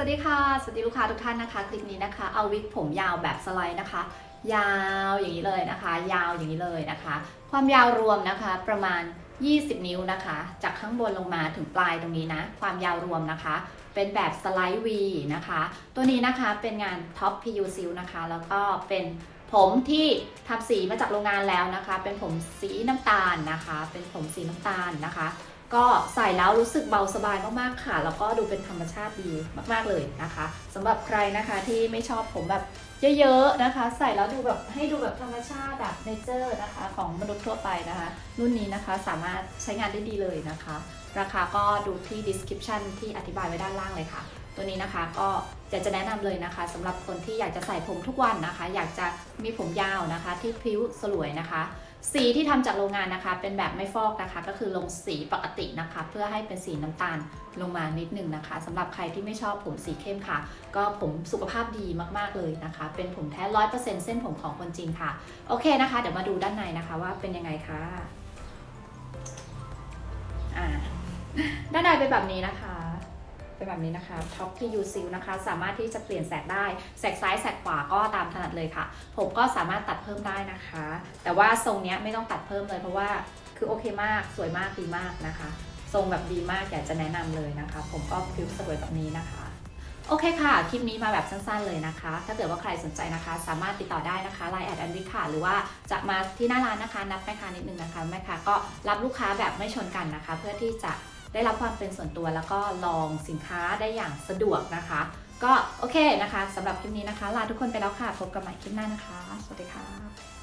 วัสดีค่ะ สวัสดีลูกค้าทุกท่านนะคะ คลิปนี้นะคะ เอาวิกผมยาวแบบสไลด์นะคะ ยาวอย่างนี้เลยนะคะ ยาวอย่างนี้เลยนะคะ ความยาวรวมนะคะประมาณ 20 นิ้วนะคะ จากข้างบนลงมาถึงปลายตรงนี้นะ ความยาวรวมนะคะ เป็นแบบสไลด์ V นะคะ ตัวนี้นะคะเป็นงานท็อป PU Seal นะคะ แล้วก็เป็นผมที่ทำสีมาจากโรงงานแล้วนะคะ เป็นผมสีน้ำตาลนะคะ เป็นผมสีน้ำตาลนะคะ ก็ใส่แล้วรู้สึกเบาสบายมากๆค่ะ แล้วก็ดูเป็นธรรมชาติดีมากๆเลยนะคะสำหรับใครนะคะที่ไม่ชอบผมแบบเยอะๆนะคะ ใส่แล้วดูแบบให้ดูแบบธรรมชาติแบบเนเจอร์นะคะ ของมนุษย์ทั่วไปนะคะ รุ่นนี้นะคะสามารถใช้งานได้ดีเลยนะคะ ราคาก็ดูที่ description ที่อธิบายไว้ด้านล่างเลยค่ะ ตัวนี้นะคะก็อยากจะแนะนำเลยนะคะสำหรับคนที่อยากจะใส่ผมทุกวันนะคะ อยากจะมีผมยาวนะคะ ที่พริ้วสลวยนะคะ สีที่ทำจากโรงงานนะคะ เป็นแบบไม่ฟอกนะคะ ก็คือลงสีปกตินะคะ เพื่อให้เป็นสีน้ำตาลลงมานิดนึงนะคะสำหรับใครที่ไม่ชอบผมสีเข้มค่ะ ก็ผมสุขภาพดีมากๆเลยนะคะ เป็นผมแท้ร้อยเปอร์เซ็นต์เส้นผมของคนจริงค่ะโอเคนะคะ เดี๋ยวมาดูด้านในนะคะว่าเป็นยังไงค่ะอ่าด้านในเป็นแบบนี้นะคะ เป็นแบบนี้นะคะท็อปที่ยูซิลนะคะ สามารถที่จะเปลี่ยนแสกได้ แสกซ้ายแสกขวาก็ตามถนัดเลยค่ะ ผมก็สามารถตัดเพิ่มได้นะคะ แต่ว่าทรงเนี้ยไม่ต้องตัดเพิ่มเลยเพราะว่าคือโอเคมากสวยมากดีมากนะคะ ทรงแบบดีมากอยากจะแนะนำเลยนะคะ ผมก็พิวสวยแบบนี้นะคะโอเคค่ะ คลิปนี้มาแบบสั้นๆเลยนะคะ ถ้าเกิดว่าใครสนใจนะคะ สามารถติดต่อได้นะคะไลน์แอดแอนวิค่ะ หรือว่าจะมาที่หน้าร้านนะคะ นัดแม่ค้านิดนึงนะคะ แม่ค้าก็รับลูกค้าแบบไม่ชนกันนะคะ เพื่อที่จะ ได้รับความเป็นส่วนตัวแล้วก็ลองสินค้าได้อย่างสะดวกนะคะ ก็โอเคนะคะสำหรับคลิปนี้นะคะ ลาทุกคนไปแล้วค่ะ พบกันใหม่คลิปหน้านะคะ สวัสดีค่ะ